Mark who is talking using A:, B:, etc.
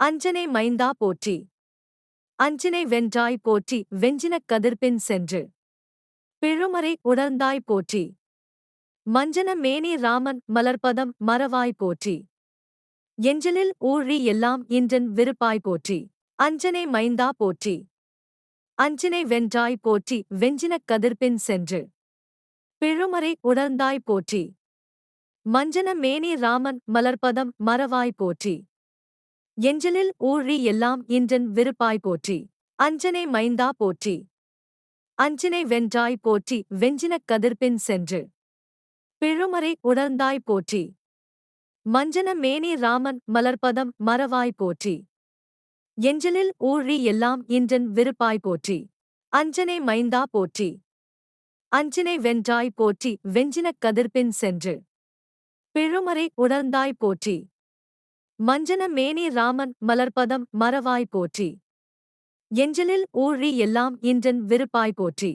A: அஞ்சனை மைந்தா போற்றி. அஞ்சினை வென்றாய் போற்றி வெஞ்சினக் கதிர்பின் சென்று. பிழுமறை உணர்ந்தாய் போற்றி. மஞ்சன மேனி ராமன் மலர்பதம் மறவாய் போற்றி. எஞ்சலில் ஊழி எல்லாம் இன்றன் விருப்பாய் போற்றி. அஞ்சனை மைந்தா போற்றி. அஞ்சினை வென்றாய் போற்றி வெஞ்சினக் கதிர்பின் சென்று. பிழுமறை உணர்ந்தாய் போற்றி. மஞ்சன மேனி ராமன் மலர்பதம் மறவாய் போற்றி. எஞ்சலில் ஊழி எல்லாம் இன்றன் விருப்பாய் போற்றி. அஞ்சனை மைந்தா போற்றி. அஞ்சினை வென்றாய் போற்றி வெஞ்சினக் கதிர்பின் சென்று. பிழுமறை உணர்ந்தாய் போற்றி. மஞ்சன மேனி ராமன் மலர்பதம் மறவாய் போற்றி. எஞ்சலில் ஊழி எல்லாம் இன்றன் விருப்பாய் போற்றி. அஞ்சனை மைந்தா போற்றி. அஞ்சினை வென்றாய் போற்றி வெஞ்சினக் கதிர்பின் சென்று. பிழுமறை உணர்ந்தாய் போற்றி. மஞ்சன மேனி ராமன் மலர்பதம் மறவாய் போற்றி. எஞ்சலில் ஊழி எல்லாம் இன்றன் விருப்பாய் போற்றி.